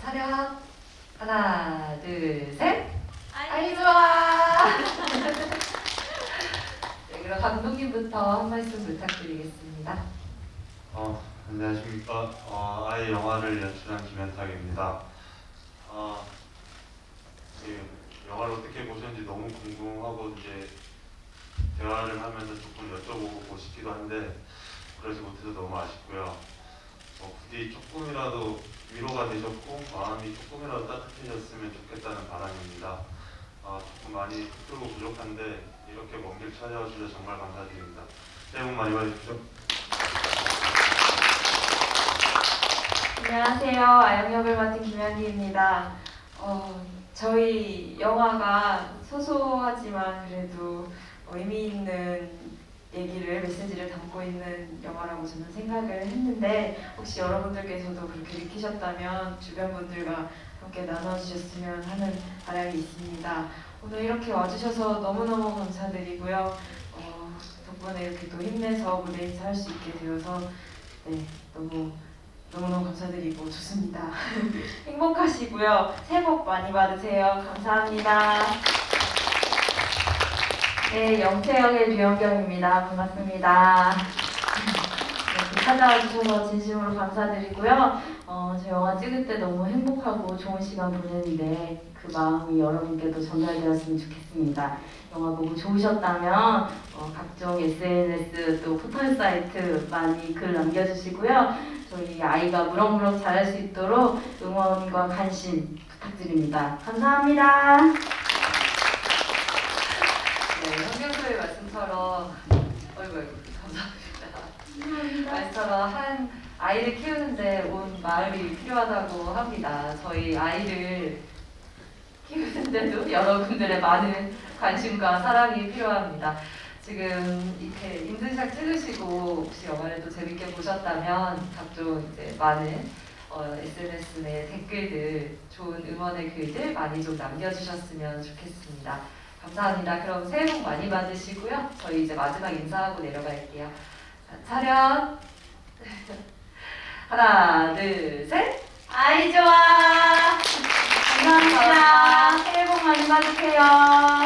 차렷. 하나, 둘, 셋. 아이 좋아. 네, 그럼 감독님부터 한 말씀 부탁드리겠습니다. 어, 안녕하십니까. 어, 아이 영화를 연출한 김현탁입니다. 어, 그 영화를 어떻게 보셨는지 너무 궁금하고 이제 대화를 하면서 조금 여쭤보고 싶기도 한데 그러지 못해서 너무 아쉽고요. 어, 부디 조금이라도 위로가 되셨고 마음이 조금이라도 따뜻해졌으면 좋겠다는 바람입니다. 어, 조금 많이 힘들고 부족한데 이렇게 먼 길 찾아와 주셔서 정말 감사드립니다. 새해 복 많이 받으십시오. 안녕하세요. 아영 역을 맡은 김현기입니다. 어, 저희 영화가 소소하지만 그래도 의미 있는 얘기를 메시지를 담고 있는 영화라고 저는 생각을 했는데 혹시 여러분들께서도 그렇게 느끼셨다면 주변 분들과 함께 나눠주셨으면 하는 바람이 있습니다. 오늘 이렇게 와주셔서 너무너무 감사드리고요. 어, 덕분에 이렇게 또 힘내서 무대 인사할 수 있게 되어서 네, 너무 너무너무 감사드리고 좋습니다. 행복하시고요. 새해 복 많이 받으세요. 감사합니다. 네, 영태역의 류영경입니다. 반갑습니다. 찾아와 주셔서 진심으로 감사드리고요. 어, 저 영화 찍을 때 너무 행복하고 좋은 시간 보냈는데 그 마음이 여러분께도 전달되었으면 좋겠습니다. 영화 보고 좋으셨다면 어, 각종 SNS 또 포털 사이트 많이 글 남겨주시고요. 저희 아이가 무럭무럭 잘할 수 있도록 응원과 관심 부탁드립니다. 감사합니다. 네, 현경소의 말씀처럼 어이구 어이구 감사합니다. 말씀처럼 한 아이를 키우는데 온 마을이 필요하다고 합니다. 저희 아이를 키우는데도 여러분들의 많은 관심과 사랑이 필요합니다. 지금 이렇게 인증샷 찍으시고 혹시 영화를 또 재밌게 보셨다면 각종 이제 많은 어, SNS 내 댓글들, 좋은 응원의 글들 많이 좀 남겨주셨으면 좋겠습니다. 감사합니다. 그럼 새해 복 많이 받으시고요. 저희 이제 마지막 인사하고 내려갈게요. 자, 차렷. 하나, 둘, 셋. 아이 좋아. 감사합니다. 새해 복 많이 받으세요.